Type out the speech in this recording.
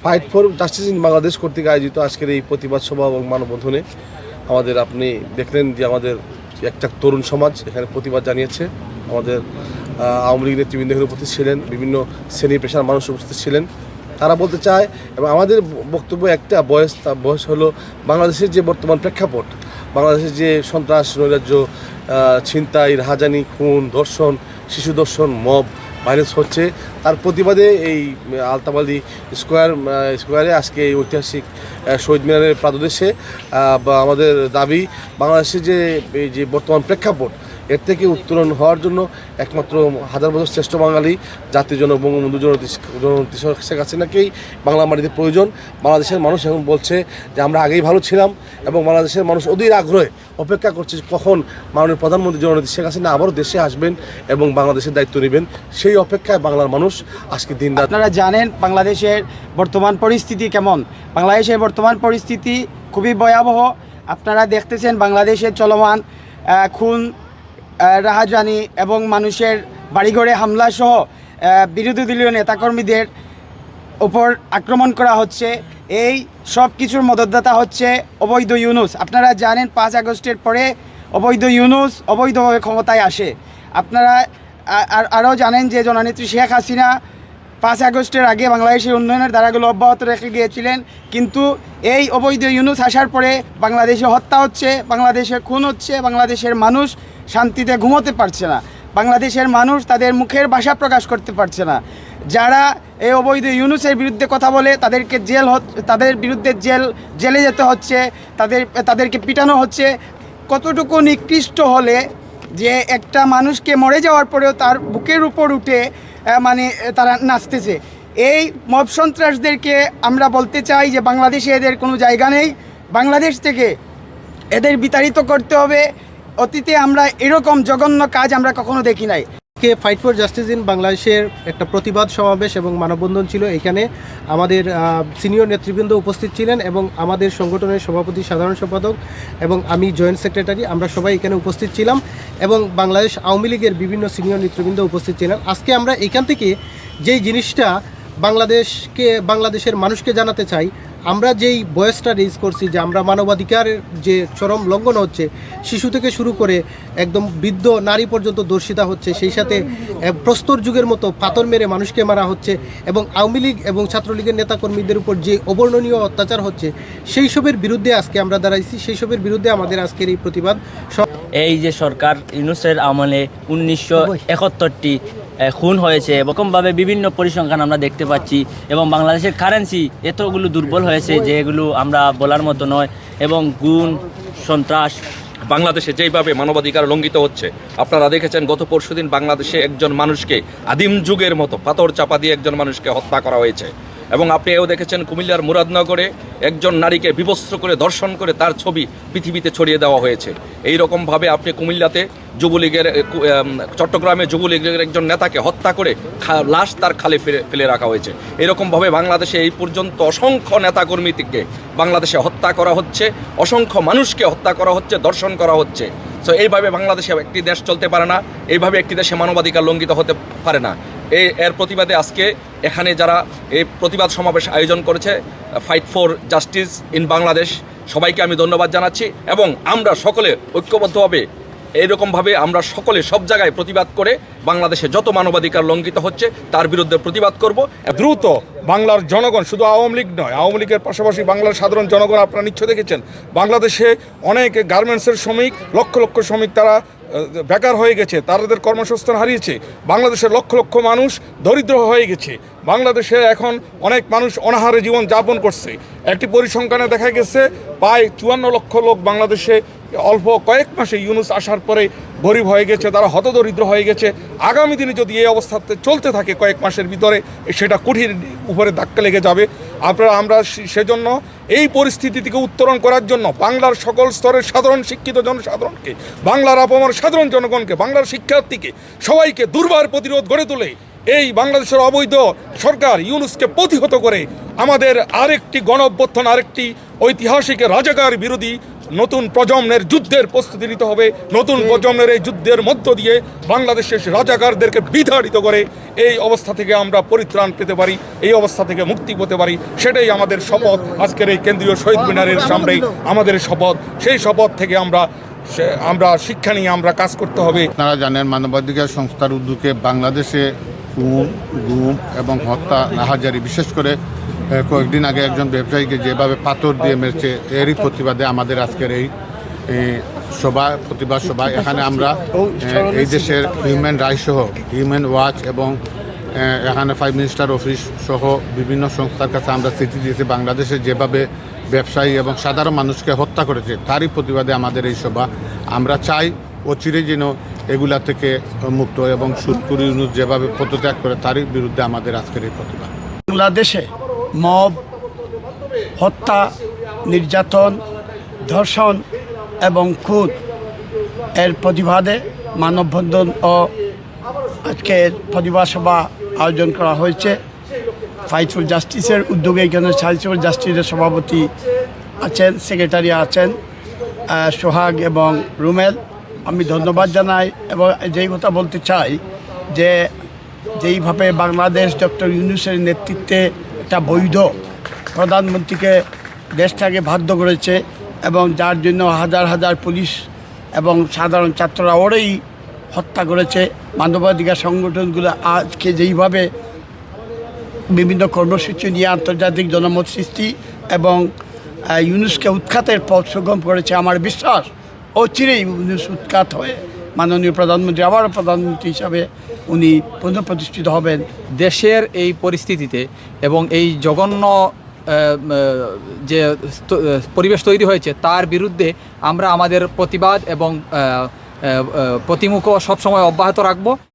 Fight for justice in Bangladesh কর্তৃক আয়োজিত আজকের এই প্রতিবাদ সভা এবং মানববন্ধনে আমাদের আপনি দেখলেন যে আমাদের একটা তরুণ সমাজ এখানে প্রতিবাদ জানিয়েছে। আমাদের আওয়ামী লীগ নেতৃবৃন্দ উপস্থিত ছিলেন, বিভিন্ন শ্রেণি পেশার মানুষ উপস্থিত ছিলেন। তারা বলতে চায়, এবং আমাদের বক্তব্য একটা, বয়স বয়স হলো বাংলাদেশের যে বর্তমান প্রেক্ষাপট, বাংলাদেশের যে সন্ত্রাস, নৈরাজ্য ছিনতাই, রাহাজানি, খুন, ধর্ষণ, শিশু ধর্ষণ, মব ভাইরাস হচ্ছে। তার প্রতিবাদে এই আলতাবালি স্কোয়ার স্কোয়ারে আজকে এই ঐতিহাসিক শহীদ মিনারের প্রাদদেশে আমাদের দাবি বাংলাদেশে যে, এই যে বর্তমান প্রেক্ষাপট এর থেকে উত্তরণ হওয়ার জন্য একমাত্র হাজার বছর শ্রেষ্ঠ বাঙালি, জাতির জন্য বঙ্গবন্ধু জনতী শেখ হাসিনাকেই বাংলা মাটিতে প্রয়োজন। বাংলাদেশের মানুষ এখন বলছে যে, আমরা আগেই ভালো ছিলাম এবং বাংলাদেশের মানুষ অধীর আগ্রহে অপেক্ষা করছে কখন মাননীয় প্রধানমন্ত্রী জননেত্রী শেখ হাসিনা আবারও দেশে আসবেন এবং বাংলাদেশের দায়িত্ব নেবেন। সেই অপেক্ষায় বাংলার মানুষ আজকে দিন রাত আপনারা জানেন বাংলাদেশের বর্তমান পরিস্থিতি কেমন? বাংলাদেশের বর্তমান পরিস্থিতি খুবই ভয়াবহ। আপনারা দেখতেছেন বাংলাদেশের চলমান খুন রাহাজানি এবং মানুষের বাড়িঘরে হামলাসহ বিরোধী দলীয় নেতাকর্মীদের ওপর আক্রমণ করা হচ্ছে। এই সব কিছুর মদতদাতা হচ্ছে অবৈধ ইউনুস। আপনারা জানেন পাঁচ আগস্টের পরে অবৈধ ইউনুস অবৈধভাবে ক্ষমতায় আসে। আপনারা আর, আরও জানেন যে জননেত্রী শেখ হাসিনা পাঁচ আগস্টের আগে বাংলাদেশের উন্নয়নের ধারাগুলো অব্যাহত রেখে গিয়েছিলেন। কিন্তু এই অবৈধ ইউনুস আসার পরে বাংলাদেশে হত্যা হচ্ছে বাংলাদেশে খুন হচ্ছে, বাংলাদেশের মানুষ শান্তিতে ঘুমোতে পারছে না। বাংলাদেশের মানুষ তাদের মুখের ভাষা প্রকাশ করতে পারছে না। যারা এই অবৈধ ইউনুসের বিরুদ্ধে কথা বলে, তাদেরকে জেল তাদের বিরুদ্ধে জেল, জেলে যেতে হচ্ছে, তাদের, তাদেরকে পিটানো হচ্ছে। কতটুকু নিকৃষ্ট হলে যে একটা মানুষকে মরে যাওয়ার পরেও তার বুকের উপর উঠে মানে তারা নাচতেছে। এই মব সন্ত্রাসদেরকে আমরা বলতে চাই যে বাংলাদেশে এদের কোনো জায়গা নেই। বাংলাদেশ থেকে এদের বিতাড়িত করতে হবে। অতীতে আমরা এরকম জঘন্য কাজ আমরা কখনো দেখি নাই। আজকে ফাইট ফর জাস্টিস ইন বাংলাদেশের একটা প্রতিবাদ সমাবেশ এবং মানববন্ধন ছিল। এখানে আমাদের সিনিয়র নেতৃবৃন্দ উপস্থিত ছিলেন এবং আমাদের সংগঠনের সভাপতি, সাধারণ সম্পাদক এবং আমি জয়েন্ট সেক্রেটারি আমরা সবাই এখানে উপস্থিত ছিলাম এবং বাংলাদেশ আওয়ামী লীগের বিভিন্ন সিনিয়র নেতৃবৃন্দ উপস্থিত ছিলেন। আজকে আমরা এখান থেকে যেই জিনিসটা বাংলাদেশকে, বাংলাদেশের মানুষকে জানাতে চাই আমরা যেই বয়সটা রেজ করছি, যে আমরা মানবাধিকারের যে চরম লঙ্ঘন হচ্ছে, শিশু থেকে শুরু করে একদম বৃদ্ধ নারী পর্যন্ত দর্শিতা হচ্ছে, সেই সাথে প্রস্তর যুগের মতো পাথর মেরে মানুষকে মারা হচ্ছে এবং আওয়ামী লীগ এবং ছাত্রলীগের নেতাকর্মীদের উপর যে অবর্ণনীয় অত্যাচার হচ্ছে, সেই সবের বিরুদ্ধে আজকে আমরা দাঁড়াইছি, সেই সবের বিরুদ্ধে আমাদের আজকের এই প্রতিবাদ। এই যে সরকার, ইউনুসের আমলে উনিশশো একাত্তরটি খুন হয়েছে, এরকমভাবে বিভিন্ন পরিসংখ্যান আমরা দেখতে পাচ্ছি। এবং বাংলাদেশের কারেন্সি এতগুলো দুর্বল হয়েছে যেগুলো আমরা বলার মতো নয়। এবং গুণ, সন্ত্রাস। বাংলাদেশে যেইভাবে মানবাধিকার লঙ্ঘিত হচ্ছে, আপনারা দেখেছেন গত পরশুদিন বাংলাদেশে একজন মানুষকে আদিম যুগের মতো পাথর চাপা দিয়ে একজন মানুষকে হত্যা করা হয়েছে। এবং আপনি এও দেখেছেন কুমিল্লার মুরাদনগরে একজন নারীকে বিবস্ত্র করে দর্শন করে তার ছবি পৃথিবীতে ছড়িয়ে দেওয়া হয়েছে। এই রকমভাবে আপনি কুমিল্লাতে যুবলীগের চট্টগ্রামে যুবলীগের একজন নেতাকে হত্যা করে লাশ তার খালে ফেলে ফেলে রাখা হয়েছে। এরকমভাবে বাংলাদেশে এই পর্যন্ত অসংখ্য নেতাকর্মীকে বাংলাদেশে হত্যা করা হচ্ছে, অসংখ্য মানুষকে হত্যা করা হচ্ছে, দর্শন করা হচ্ছে। সো এইভাবে বাংলাদেশে একটি দেশ চলতে পারে না, এইভাবে একটি দেশে মানবাধিকার লঙ্ঘিত হতে পারে না। এর প্রতিবাদে আজকে এখানে যারা এই প্রতিবাদ সমাবেশ আয়োজন করেছে fight for justice in Bangladesh সবাইকে আমি ধন্যবাদ জানাচ্ছি এবং আমরা সকলে ঐক্যবদ্ধভাবে এইরকমভাবে আমরা সকলে সব জায়গায় প্রতিবাদ করে বাংলাদেশে যত মানবাধিকার লঙ্ঘিত হচ্ছে, তার বিরুদ্ধে প্রতিবাদ করব। দ্রুত বাংলার জনগণ, শুধু আওয়ামী লীগ নয়, আওয়ামী লীগের পাশাপাশি বাংলার সাধারণ জনগণ আপনারা নিশ্চয় দেখেছেন। বাংলাদেশে অনেক গার্মেন্টসের শ্রমিক, লক্ষ লক্ষ শ্রমিক তারা বেকার হয়ে গেছে, তাদের কর্মসংস্থান হারিয়েছে, বাংলাদেশের লক্ষ লক্ষ মানুষ দরিদ্র হয়ে গেছে, বাংলাদেশে এখন অনেক মানুষ অনাহারে জীবন যাপন করছে। একটি পরিসংখ্যানে দেখা গেছে, প্রায় চুয়ান্ন লক্ষ লোক বাংলাদেশে অল্প কয়েক মাসে ইউনুস আসার পরে গরিব হয়ে গেছে, তারা হতদরিদ্র হয়ে গেছে। আগামী দিনে যদি এই অবস্থাতে চলতে থাকে কয়েক মাসের ভিতরে, সেটা কঠিন উপরে ধাক্কা লেগে যাবে। আপনারা, আমরা সেজন্য এই পরিস্থিতি থেকে উত্তরণ করার জন্য বাংলার সকল স্তরের সাধারণ শিক্ষিত জনসাধারণকে, বাংলার আপামার সাধারণ জনগণকে, বাংলার শিক্ষার্থীকে সবাইকে দুর্বার প্রতিরোধ গড়ে তোলে এই বাংলাদেশের অবৈধ সরকার ইউনুসকে প্রতিহত করে আমাদের আরেকটি গণ আরেকটি ঐতিহাসিক রাজাকার বিরোধী নতুন প্রজন্মের যুদ্ধের প্রস্তুতি নিতে হবে নতুন প্রজন্মের এই যুদ্ধের মধ্য দিয়ে বাংলাদেশের রাজাকারদেরকে বিতাড়িত করে এই অবস্থা থেকে আমরা পরিত্রাণ পেতে পারি এই অবস্থা থেকে মুক্তি পেতে পারি সেটাই আমাদের শপথ। আজকের এই কেন্দ্রীয় শহীদ মিনারের সামনেই আমাদের শপথ। সেই শপথ থেকে আমরা আমরা শিক্ষা নিয়ে আমরা কাজ করতে হবে। আপনারা জানেন মানবাধিকার সংস্থার উদ্যোগে বাংলাদেশে খুন গুম এবং হত্যা রাহাজারি বিশেষ করে কয়েকদিন আগে একজন ব্যবসায়ীকে যেভাবে পাথর দিয়ে মেরেছে, এরই প্রতিবাদে আমাদের আজকের এই সভা, প্রতিবাদ সভা। এখানে আমরা এই দেশের হিউম্যান রাইটস সহ, হিউম্যান ওয়াচ এবং এখানে ফাইভ মিনিস্টার অফিস সহ বিভিন্ন সংস্থার কাছে আমরা চিঠি দিয়েছি। বাংলাদেশে যেভাবে ব্যবসায়ী এবং সাধারণ মানুষকে হত্যা করেছে, তারই প্রতিবাদে আমাদের এই সভা। আমরা চাই অচিরে যেন এগুলা থেকে মুক্ত এবং সুৎকুরি যেভাবে পদত্যাগ করে, তারই বিরুদ্ধে আমাদের আজকের এই প্রতিবাদ। বাংলাদেশে মব, হত্যা, নির্যাতন, ধর্ষণ এবং খুদ এর প্রতিবাদে মানববন্ধন ও আজকের প্রতিবাদ সভা আয়োজন করা হয়েছে। ফাইটফুল জাস্টিসের উদ্যোগে এখানে ফাইটফুল জাস্টিসের সভাপতি আছেন, সেক্রেটারি আছেন সোহাগ এবং রুমেল। আমি ধন্যবাদ জানাই এবং যেই কথা বলতে চাই যে যেইভাবে বাংলাদেশ ডক্টর ইউনুসের নেতৃত্বে একটা বৈধ। প্রধানমন্ত্রীকে দেশটাকে বাধ্য করেছে এবং যার জন্য হাজার হাজার পুলিশ এবং সাধারণ ছাত্ররা ওরেই হত্যা করেছে। মানবাধিকার সংগঠনগুলো আজকে যেইভাবে বিভিন্ন কর্মসূচি নিয়ে আন্তর্জাতিক জনমত সৃষ্টি এবং ইউনুসকে উৎখাতের পথ সুগম করেছে, আমার বিশ্বাস অচিরেই ইউনুস উৎখাত হয়ে মাননীয় প্রধানমন্ত্রী, আবারও প্রধানমন্ত্রী হিসাবে উনি পুনঃপ্রতিষ্ঠিত হবেন দেশের এই পরিস্থিতিতে এবং এই জঘন্য যে পরিবেশ তৈরি হয়েছে, তার বিরুদ্ধে আমরা আমাদের প্রতিবাদ এবং প্রতিমুখ সবসময় অব্যাহত রাখব।